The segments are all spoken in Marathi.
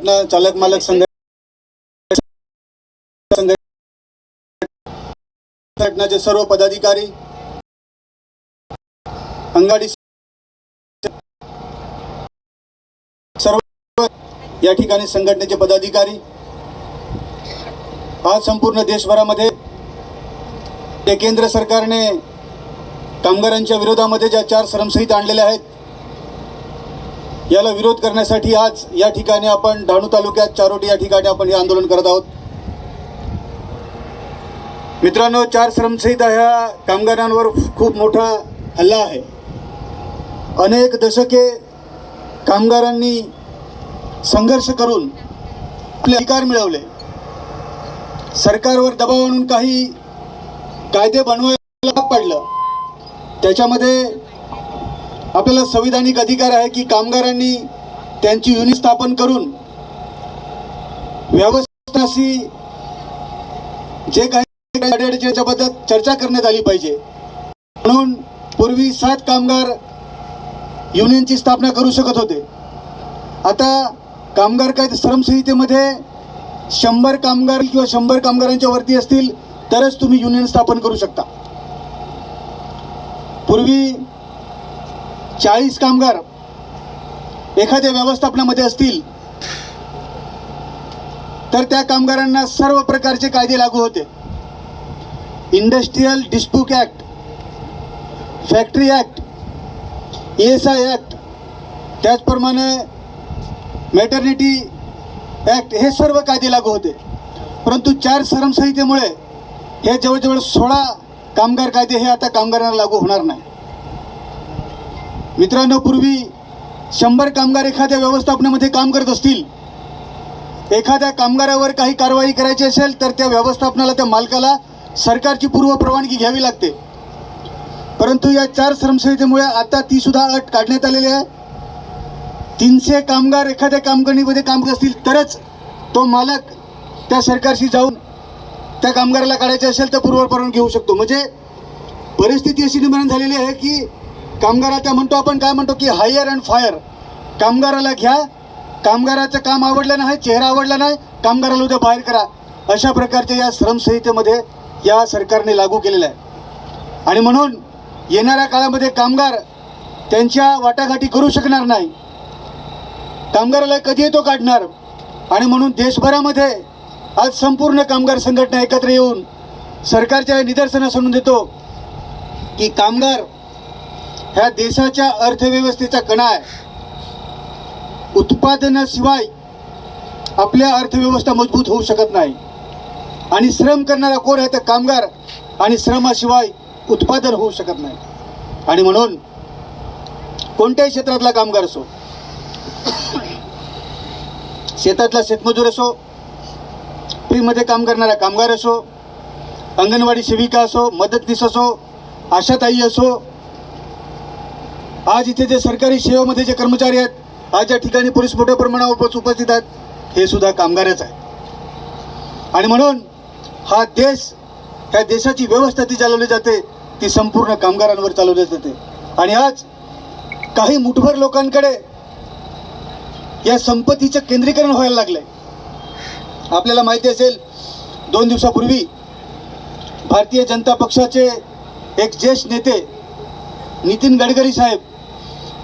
संघटना चालक मालक संघ संघटनाचे सर्व पदाधिकारी अंगाडी सर्व या ठिकाणी संघटनेचे पदाधिकारी. आज संपूर्ण देशभरामध्ये ते केंद्र सरकारने कामगारांच्या विरोधामध्ये ज्या चार श्रमसहित आणलेल्या आहेत याला विरोध करण्यासाठी आज या ठिकाणी आपण डहाणू तालुक्यात चारोटी या ठिकाणी आपण हे आंदोलन करत आहोत. मित्रांनो चार श्रमसहित ह्या कामगारांवर खूप मोठा हल्ला आहे. अनेक दशके कामगारांनी संघर्ष करून आपले अधिकार मिळवले. सरकारवर दबाव आणून काही कायदे बनवायला पडलं. त्याच्यामध्ये आपल्याला संविधानिक अधिकार आहे की कामगारांनी त्यांची युनिट स्थापन करून व्यवस्थाशी जे काही अडचणीच्याबद्दल चर्चा करण्यात आली पाहिजे. म्हणून पूर्वी सात कामगार युनियनची स्थापना करू शकत होते. आता कामगार काय श्रमसंहितेमध्ये शंभर कामगार किंवा शंभर कामगारांच्या वरती असतील तरच तुम्ही युनियन स्थापन करू शकता. पूर्वी चाळीस कामगार एखाद्या व्यवस्थापनामध्ये असतील तर त्या कामगारांना सर्व प्रकारचे कायदे लागू होते. Industrial dispute act factory act S I act त्याचप्रमाणे मॅटर्निटी ॲक्ट हे सर्व कायदे लागू होते. परंतु चार श्रमसंहितेमुळे हे जवळजवळ सोळा कामगार कायदे हे आता कामगारांना लागू होणार नाही मित्रांनो पूर्वी शंभर कामगार एखाद्या व्यवस्थापनामध्ये काम करत असतील एखाद्या कामगारावर काही कारवाई करायची असेल तर त्या व्यवस्थापनाला त्या मालकाला सरकारची पूर्व परवानगी घ्यावी लागते. परंतु या चार श्रमसंहितेमुळे आता ती सुद्धा अट काढण्यात आलेली आहे. तीनशे कामगार एखाद्या कामगिरीमध्ये काम करत असतील तरच तो मालक त्या सरकारशी जाऊन त्या कामगाराला काढायचे असेल तर पूर्व परवानगी घेऊ शकतो. म्हणजे परिस्थिती अशी निर्माण झालेली आहे की कामगाराच्या म्हणतो आपण काय म्हणतो की हायर अँड फायर कामगाराला घ्या कामगाराचं काम आवडलं नाही चेहरा आवडला नाही कामगाराला उद्या बाहेर करा. अशा प्रकारच्या या श्रमसंहितेमध्ये या सरकारने लागू केलेलं आहे. आणि म्हणून येणाऱ्या काळामध्ये कामगार त्यांच्या वाटाघाटी करू शकणार नाही. कामगाराला कधी तो काढणार? आणि म्हणून देशभरामध्ये आज संपूर्ण कामगार संघटना एकत्र येऊन सरकारच्या निदर्शनास आणून देतो की कामगार ह्या देशाच्या अर्थव्यवस्थेचा कणा आहे. उत्पादनाशिवाय आपल्या अर्थव्यवस्था मजबूत होऊ शकत नाही. आणि श्रम करणारा कोण आहे तर कामगार आणि श्रमाशिवाय उत्पादन होऊ शकत नाही. आणि म्हणून कोणत्याही क्षेत्रातला कामगार असो शेतातला शेतमजूर असो फ्रीमध्ये काम करणारा कामगार असो अंगणवाडी सेविका असो मदतनीस असो आशाताई असो आज इथे जे सरकारी सेवेमध्ये जे कर्मचारी आहेत आज ज्या ठिकाणी पोलीस मोठ्या प्रमाणावर उपस्थित आहेत हे सुद्धा कामगारच आहेत. आणि म्हणून हा देश ह्या देशाची व्यवस्था ती चालवली जाते ती संपूर्ण कामगारांवर चालवली जाते. आणि आज काही मुठभर लोकांकडे या संपत्तीचं केंद्रीकरण व्हायला लागलंय. आपल्याला माहिती असेल दोन दिवसापूर्वी भारतीय जनता पक्षाचे एक ज्येष्ठ नेते नितीन गडकरी साहेब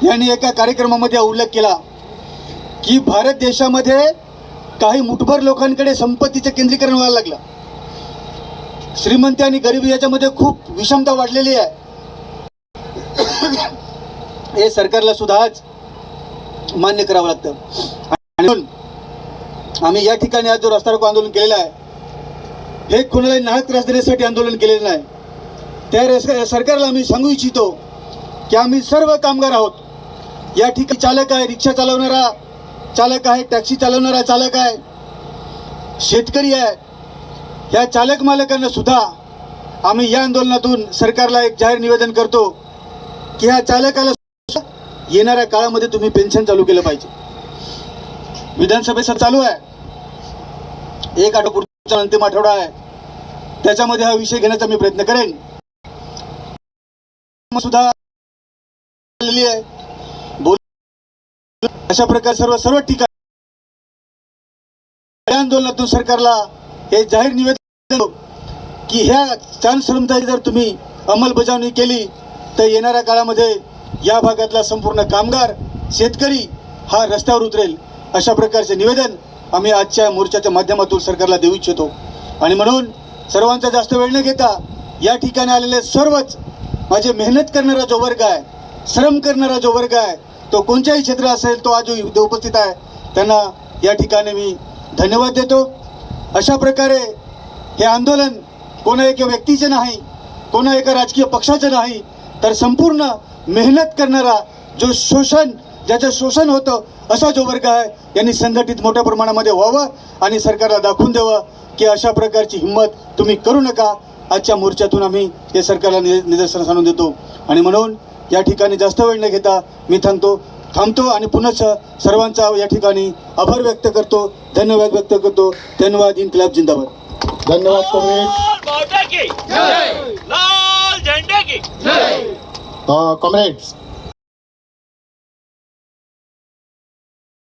यांनी एका कार्यक्रमामध्ये उल्लेख केला की भारत देशामध्ये काही मुठभर लोकांकडे संपत्तीचं केंद्रीकरण व्हायला लागलं. श्रीमंती आणि गरिबी याच्यामध्ये खूप विषमता वाढलेली आहे. हे सरकारला सुद्धा आज मान्य करावं लागतं. आणि म्हणून आम्ही या ठिकाणी आज जो रस्ता रोको आंदोलन केलेलं आहे हे कोणालाही नाहक त्रास देण्यासाठी आंदोलन केलेलं नाही. त्या रस- सरकारला आम्ही सांगू इच्छितो की आम्ही सर्व कामगार आहोत. या ठिकाणी चालक आहे रिक्षा चालवणारा चालक आहे टॅक्सी चालवणारा चालक आहे शेतकरी आहे. या चालक मालकांना सुद्धा आम्ही या आंदोलनातून सरकारला एक जाहीर निवेदन करतो की ह्या चालकाला येणाऱ्या काळामध्ये तुम्ही पेन्शन चालू केलं पाहिजे. विधानसभेचा चालू आहे. एक आठवडा अंतिम आठवडा आहे. त्याच्यामध्ये हा विषय घेण्याचा मी प्रयत्न करेन. सुद्धा आहे. अशा प्रकारे सर्व सर्व ठिकाणी आंदोलनातून सरकारला हे जाहीर निवेदन देतो की ह्या चान्स श्रमताची जर तुम्ही अंमलबजावणी केली तर येणाऱ्या काळामध्ये या भागातला संपूर्ण कामगार शेतकरी हा रस्त्यावर उतरेल. अशा प्रकारचे निवेदन आम्ही आजच्या मोर्चाच्या माध्यमातून सरकारला देऊ इच्छितो. आणि म्हणून सर्वांचा जास्त वेळ न घेता या ठिकाणी आलेले सर्वच माझे मेहनत करणारा जो वर्ग आहे श्रम करणारा जो वर्ग आहे तो कोणत्याही क्षेत्र असेल तो आज इथे उपस्थित आहे. त्यांना या ठिकाणी मी धन्यवाद देतो. अशा प्रकारे हे आंदोलन कोणा एका व्यक्तीचे नाही कोणा एका राजकीय पक्षाचं नाही तर संपूर्ण मेहनत करणारा जो शोषण ज्याचं शोषण होतं असा जो वर्ग आहे यांनी संघटित मोठ्या प्रमाणामध्ये व्हावं आणि सरकारला दाखवून द्यावं की अशा प्रकारची हिंमत तुम्ही करू नका. आजच्या मोर्चातून आम्ही हे सरकारला नि निदर्शनास आणून देतो. आणि म्हणून या ठिकाणी जास्त वेळ न घेता मी थांबतो. थांबतो आणि पुनश्च सर्वांचा या ठिकाणी आभार व्यक्त करतो. धन्यवाद व्यक्त करतो. धन्यवाद इन्कलाब जिंदाबाद. धन्यवाद कॉम्रेड. कॉम्रेड्स